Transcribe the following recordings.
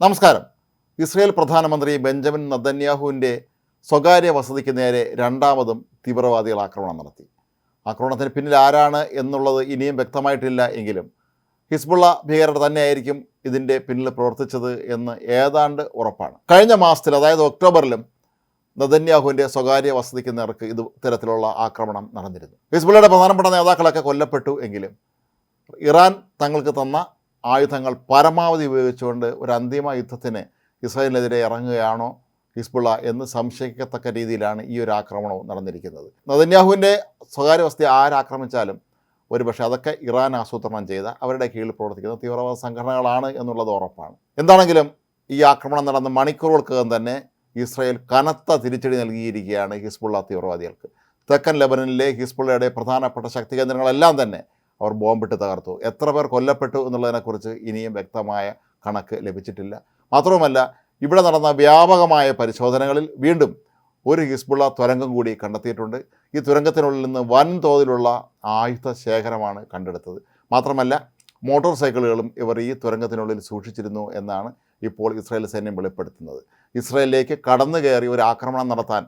നമസ്കാരം. ഇസ്രയേൽ പ്രധാനമന്ത്രി ബെഞ്ചമിൻ നദന്യാഹുവിന്റെ സ്വകാര്യ വസതിക്ക് നേരെ രണ്ടാമതും തീവ്രവാദികൾ ആക്രമണം നടത്തി. ആക്രമണത്തിന് പിന്നിൽ ആരാണ് എന്നുള്ളത് ഇനിയും വ്യക്തമായിട്ടില്ല എങ്കിലും ഹിസ്ബുള്ള ഭീകരർ തന്നെയായിരിക്കും ഇതിന്റെ പിന്നിൽ പ്രവർത്തിച്ചത് എന്ന് ഏതാണ്ട് ഉറപ്പാണ്. കഴിഞ്ഞ മാസത്തിൽ അതായത് ഒക്ടോബറിലും നദന്യാഹുവിന്റെ സ്വകാര്യ വസതിക്ക് നേർക്ക് ഇത് തരത്തിലുള്ള ആക്രമണം നടന്നിരുന്നു. ഹിസ്ബുള്ളയുടെ പ്രധാനപ്പെട്ട നേതാക്കളൊക്കെ കൊല്ലപ്പെട്ടു എങ്കിലും ഇറാൻ തങ്ങൾക്ക് തന്ന ആയുധങ്ങൾ പരമാവധി ഉപയോഗിച്ചുകൊണ്ട് ഒരു അന്തിമ യുദ്ധത്തിന് ഇസ്രായേലിനെതിരെ ഇറങ്ങുകയാണോ ഹിസ്ബുള്ള എന്ന് സംശയിക്കത്തക്ക രീതിയിലാണ് ഈ ഒരു ആക്രമണവും നടന്നിരിക്കുന്നത്. നദന്യാഹുവിന്റെ സ്വകാര്യ വസ്തു ആരാക്രമിച്ചാലും ഒരുപക്ഷെ അതൊക്കെ ഇറാൻ ആസൂത്രണം ചെയ്ത അവരുടെ കീഴിൽ പ്രവർത്തിക്കുന്ന തീവ്രവാദ സംഘടനകളാണ് എന്നുള്ളത് ഉറപ്പാണ്. എന്താണെങ്കിലും ഈ ആക്രമണം നടന്ന മണിക്കൂറുകൾക്കകം തന്നെ ഇസ്രായേൽ കനത്ത തിരിച്ചടി നൽകിയിരിക്കുകയാണ് ഹിസ്ബുള്ള തീവ്രവാദികൾക്ക്. തെക്കൻ ലെബനനിലെ ഹിസ്ബുള്ളയുടെ പ്രധാനപ്പെട്ട ശക്തി കേന്ദ്രങ്ങളെല്ലാം തന്നെ അവർ ബോംബിട്ട് തകർത്തു. എത്ര പേർ കൊല്ലപ്പെട്ടു എന്നുള്ളതിനെക്കുറിച്ച് ഇനിയും വ്യക്തമായ കണക്ക് ലഭിച്ചിട്ടില്ല. മാത്രവുമല്ല ഇവിടെ നടന്ന വ്യാപകമായ പരിശോധനകളിൽ വീണ്ടും ഒരു ഹിസ്ബുള്ള തുരങ്കം കൂടി കണ്ടെത്തിയിട്ടുണ്ട്. ഈ തുരങ്കത്തിനുള്ളിൽ നിന്ന് വൻതോതിലുള്ള ആയുധ ശേഖരമാണ് കണ്ടെടുത്തത്. മാത്രമല്ല മോട്ടോർ സൈക്കിളുകളും ഇവർ ഈ തുരങ്കത്തിനുള്ളിൽ സൂക്ഷിച്ചിരുന്നു എന്നാണ് ഇപ്പോൾ ഇസ്രായേൽ സൈന്യം വെളിപ്പെടുത്തുന്നത്. ഇസ്രായേലിലേക്ക് കടന്നു കയറി ഒരു ആക്രമണം നടത്താൻ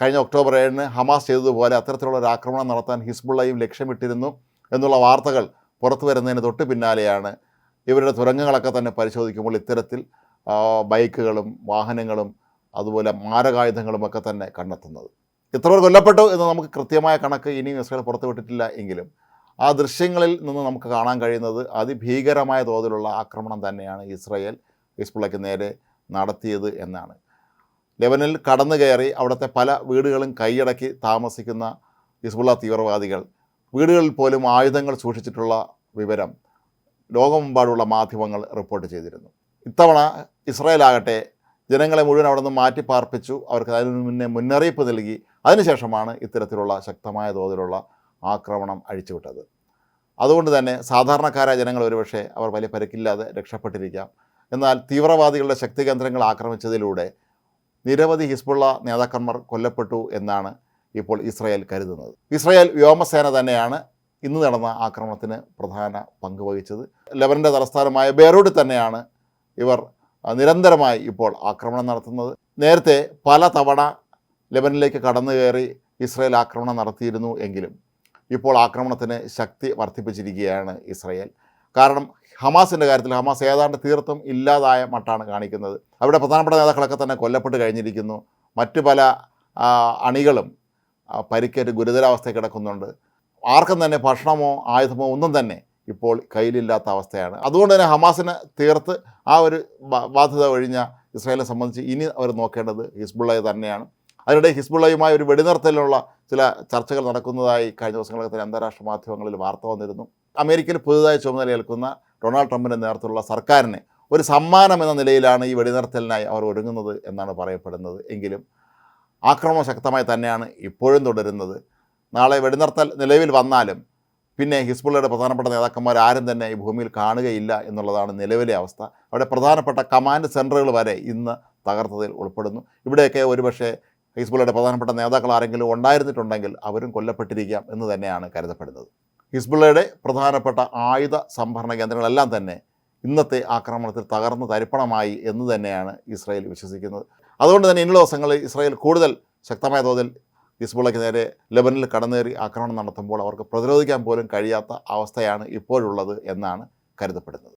കഴിഞ്ഞ ഒക്ടോബർ ഏഴിന് ഹമാസ് ചെയ്തതുപോലെ അത്തരത്തിലുള്ള ഒരു ആക്രമണം നടത്താൻ ഹിസ്ബുള്ളയും ലക്ഷ്യമിട്ടിരുന്നു. എന്നുള്ള വാർത്തകൾ പുറത്തു വരുന്നതിന് തൊട്ട് പിന്നാലെയാണ് ഇവരുടെ തുരങ്കങ്ങളൊക്കെ തന്നെ പരിശോധിക്കുമ്പോൾ ഇത്തരത്തിൽ ബൈക്കുകളും വാഹനങ്ങളും അതുപോലെ മാരകായുധങ്ങളും ഒക്കെ തന്നെ കണ്ടെത്തുന്നത്. ഇത്ര പേർ കൊല്ലപ്പെട്ടു എന്ന് നമുക്ക് കൃത്യമായ കണക്ക് ഇനിയും ഇസ്രായേൽ പുറത്തുവിട്ടിട്ടില്ല എങ്കിലും ആ ദൃശ്യങ്ങളിൽ നിന്ന് നമുക്ക് കാണാൻ കഴിയുന്നത് അതിഭീകരമായ തോതിലുള്ള ആക്രമണം തന്നെയാണ് ഇസ്രയേൽ ഹിസ്ബുള്ളയ്ക്ക് നേരെ നടത്തിയത് എന്നാണ്. ലെബനിൽ കടന്നു കയറി അവിടുത്തെ പല വീടുകളും കൈയടക്കി താമസിക്കുന്ന ഹിസ്ബുള്ള തീവ്രവാദികൾ വീടുകളിൽ പോലും ആയുധങ്ങൾ സൂക്ഷിച്ചിട്ടുള്ള വിവരം ലോകമെമ്പാടുള്ള മാധ്യമങ്ങൾ റിപ്പോർട്ട് ചെയ്തിരുന്നു. ഇത്തവണ ഇസ്രായേലാകട്ടെ ജനങ്ങളെ മുഴുവൻ അവിടെ നിന്ന് മാറ്റി പാർപ്പിച്ചു. അവർക്ക് അതിന് മുന്നേ മുന്നറിയിപ്പ് നൽകി. അതിനുശേഷമാണ് ഇത്തരത്തിലുള്ള ശക്തമായ തോതിലുള്ള ആക്രമണം അഴിച്ചുവിട്ടത്. അതുകൊണ്ട് തന്നെ സാധാരണക്കാരായ ജനങ്ങൾ ഒരുപക്ഷെ അവർ വലിയ പരിക്കില്ലാതെ രക്ഷപ്പെട്ടിരിക്കാം. എന്നാൽ തീവ്രവാദികളുടെ ശക്തി കേന്ദ്രങ്ങൾ ആക്രമിച്ചതിലൂടെ നിരവധി ഹിസ്ബുള്ള നേതാക്കന്മാർ കൊല്ലപ്പെട്ടു എന്നാണ് ഇപ്പോൾ ഇസ്രായേൽ കരുതുന്നത്. ഇസ്രായേൽ വ്യോമസേന തന്നെയാണ് ഇന്ന് നടന്ന ആക്രമണത്തിന് പ്രധാന പങ്ക് വഹിച്ചത്. ലെബനന്റെ തലസ്ഥാനമായ ബെയ്റൂട്ടിൽ തന്നെയാണ് ഇവർ നിരന്തരമായി ഇപ്പോൾ ആക്രമണം നടത്തുന്നത്. നേരത്തെ പല തവണ ലെബനിലേക്ക് കടന്നു കയറി ഇസ്രായേൽ ആക്രമണം നടത്തിയിരുന്നു എങ്കിലും ഇപ്പോൾ ആക്രമണത്തിന് ശക്തി വർദ്ധിപ്പിച്ചിരിക്കുകയാണ് ഇസ്രായേൽ. കാരണം ഹമാസിന്റെ കാര്യത്തിൽ ഹമാസ് ഏതാണ്ട് തീർത്തും ഇല്ലാതായ മട്ടാണ് കാണിക്കുന്നത്. അവിടെ പ്രധാനപ്പെട്ട നേതാക്കളൊക്കെ തന്നെ കൊല്ലപ്പെട്ട് കഴിഞ്ഞിരിക്കുന്നു. മറ്റു പല അണികളും പരിക്കേറ്റ് ഗുരുതരാവസ്ഥയിൽ കിടക്കുന്നുണ്ട്. ആർക്കും തന്നെ ഭക്ഷണമോ ആയുധമോ ഒന്നും തന്നെ ഇപ്പോൾ കയ്യിലില്ലാത്ത അവസ്ഥയാണ്. അതുകൊണ്ട് തന്നെ ഹമാസിനെ തീർത്ത് ആ ഒരു ബാധ്യത ഒഴിഞ്ഞ ഇസ്രായേലിനെ സംബന്ധിച്ച് ഇനി അവർ നോക്കേണ്ടത് ഹിസ്ബുള്ളയെ തന്നെയാണ്. അതിനിടെ ഹിസ്ബുള്ളയുമായി ഒരു വെടിനിർത്തലിനുള്ള ചില ചർച്ചകൾ നടക്കുന്നതായി കഴിഞ്ഞ ദിവസങ്ങളൊക്കെ തന്നെ അന്താരാഷ്ട്ര മാധ്യമങ്ങളിൽ വാർത്ത വന്നിരുന്നു. അമേരിക്കയിൽ പുതുതായി ചുമതലയേൽക്കുന്ന ഡൊണാൾഡ് ട്രംപിന്റെ നേതൃത്വത്തിലുള്ള സർക്കാരിന് ഒരു സമ്മാനം എന്ന നിലയിലാണ് ഈ വെടിനിർത്തലിനായി അവർ ഒരുങ്ങുന്നത് എന്നാണ് പറയപ്പെടുന്നത്. എങ്കിലും ആക്രമണം ശക്തമായി തന്നെയാണ് ഇപ്പോഴും തുടരുന്നത്. നാളെ വെടിനിർത്തൽ നിലവിൽ വന്നാലും പിന്നെ ഹിസ്ബുള്ളയുടെ പ്രധാനപ്പെട്ട നേതാക്കന്മാർ ആരും തന്നെ ഈ ഭൂമിയിൽ കാണുകയില്ല എന്നുള്ളതാണ് നിലവിലെ അവസ്ഥ. അവിടെ പ്രധാനപ്പെട്ട കമാൻഡ് സെന്ററുകൾ വരെ ഇന്ന് തകർത്തതിൽ ഉൾപ്പെടുന്നു. ഇവിടെയൊക്കെ ഒരുപക്ഷെ ഹിസ്ബുള്ളയുടെ പ്രധാനപ്പെട്ട നേതാക്കൾ ആരെങ്കിലും ഉണ്ടായിരുന്നിട്ടുണ്ടെങ്കിൽ അവരും കൊല്ലപ്പെട്ടിരിക്കാം എന്ന് തന്നെയാണ് കരുതപ്പെടുന്നത്. ഹിസ്ബുള്ളയുടെ പ്രധാനപ്പെട്ട ആയുധ സംഭരണ കേന്ദ്രങ്ങളെല്ലാം തന്നെ ഇന്നത്തെ ആക്രമണത്തിൽ തകർന്ന് തരിപ്പണമായി എന്ന് തന്നെയാണ് ഇസ്രായേൽ വിശ്വസിക്കുന്നത്. അതുകൊണ്ട് തന്നെ ഇനി ദിവസങ്ങളിൽ ഇസ്രായേൽ കൂടുതൽ ശക്തമായ തോതിൽ ഹിസ്ബുള്ളയ്ക്ക് നേരെ ലെബനിൽ കടന്നേറി ആക്രമണം നടത്തുമ്പോൾ അവർക്ക് പ്രതിരോധിക്കാൻ പോലും കഴിയാത്ത അവസ്ഥയാണ് ഇപ്പോഴുള്ളത് എന്നാണ് കരുതപ്പെടുന്നത്.